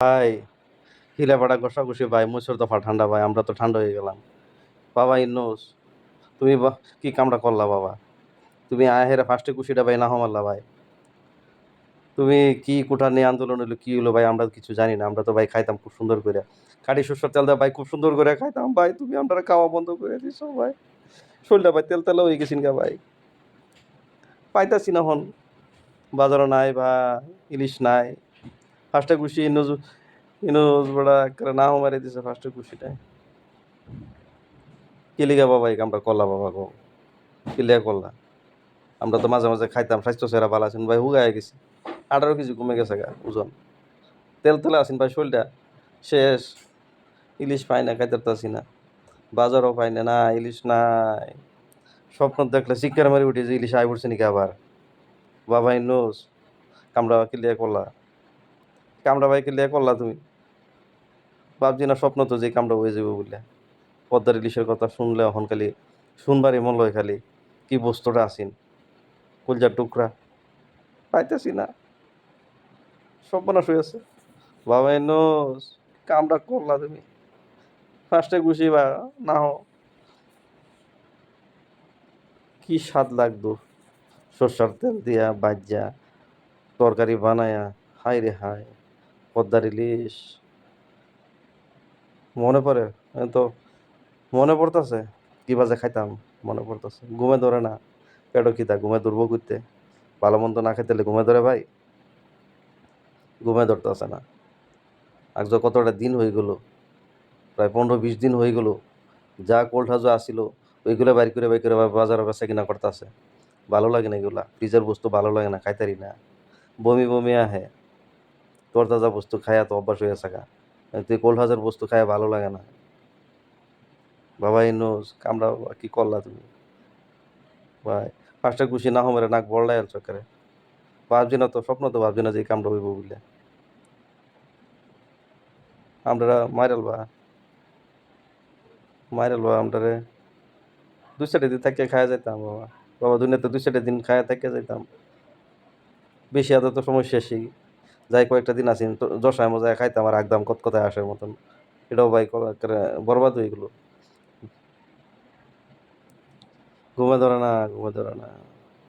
ভাই হিলাপাড়া ঘষাঘষি ভাই? মুসুর দফা ঠান্ডা ভাই, আমরা তো ঠান্ডা হয়ে গেলাম। বাবা ইনোস, তুমি কি কামটা করলা বাবা? তুমি আহেরা ফার্স্টে কুশিটা ভাই না হমাল্লা ভাই। তুমি কি কোঠা নিয়ে আন্দোলন হলো কি হলো ভাই আমরা কিছু জানি না, আমরা তো ভাই খাইতাম খুব সুন্দর করে কাটি শস্যর তেল দেওয়া ভাই খুব সুন্দর করে খাইতাম ভাই, তুমি আমরা খাওয়া বন্ধ করে দিছো ভাই। শরীরটা ভাই তেল তেলা হয়ে গেছিন গা ভাই। পাইতাছি না হন, বাজারও নাই বা ইলিশ নাই। ফার্স্টে কুশি ইনুজ ইনুজ বড়া করে না মারি দিছে ফার্স্টে কুশিটাই কিলিগা বাবা, এই কামটা করলা বাবা গো। কিলিয়া করলা। আমরা তো মাঝে মাঝে খাইতাম, স্বাস্থ্য সেরা ভালো আছেন ভাই হুগায় গেছি। আঠারো কেজি কমে গেছে গা, ওজন। তেল তেলে আছেন ভাই, শরীরটা শেষ। ইলিশ পাই না, খাইতে পারতাছি না। বাজারও পাই না না, ইলিশ নাই। স্বপ্ন দেখলে শিক্ষার মারি উঠে যে ইলিশ আই পড়ছে নাকি আবার। বাবা ইনোস কামড়া ক্লিয়ার করলা। কামড়া ভাই ক্লিয়ার করলা তুমি? ভাবছি না স্বপ্ন তো যে কামড়া হয়ে যাবে বললে পদ্মার ইলিশের কথা শুনলে এখন খালি শুনবারই মন লয় খালি, কি বস্তুটা আসিন কুলজার টুকরা। পাইতেছি না। সর্বনাশ হয়ে আছে বাবা নোস কামটা করলা তুমি। ফার্স্টে গুছি বা না হো কি স্বাদ লাগতো সর্ষার তেল দিয়া বাজ্যা তরকারি বানায়া হাই রে হাই পদ্মার ইলিশ মনে পড়ে? তো মনে পড়তেছে। কি বাজে খাইতাম? মনে পড়তেছে। ঘুমে ধরে না। পেটো খিদা, ঘুমে ধরবো করতে। ভালো মন্দ না খেতে হলে ঘুমে ধরে ভাই। ঘুমে ধরতেছে না। আজ কতটা দিন হয়ে গেল। প্রায় পনেরো বিশ দিন হয়ে গেল। যা কোল্ড হাজো আসিল, ওইগুলো বাইর করে বাইর করে বাজারে বেচা কিনা করতেছে। ভালো লাগে না এগুলা। ফ্রিজের বস্তু ভালো লাগে না, খাইতারি না। বমি বমি আহে। তরতাজা বস্তু খায়া তো অভ্যাস হয়ে থাকা। তুই কোল্ড হাজার বস্তু খায়া ভালো লাগে না। বাবা ইনোজ কামড়া কি করলা তুমি? ভাই ফার্স্টে খুশি না হমেরে নাক বড়লাই আল চক্করে ভাবছি না তো, স্বপ্ন তো ভাবছি না যে কামড়া হইব বলে। আমরা মাইরাল বা? মাইরাল বা আমরা দুই চারটে দিন থাকিয়ে খাওয়া যাইতাম বাবা। বাবা, দুনিয়াতে দুই চারটে দিন খাওয়া থাকিয়ে যাইতাম। বেশি আদত তো সময় শেষই। যাই কয়েকটা দিন আসি তো যশায় মজায় খাইতাম আর একদম কতকথায় আসার মতন। এটাও ভাই বরবাদ হয়ে গেলো। ঘুমে ধরে না, ঘুমে ধরে না।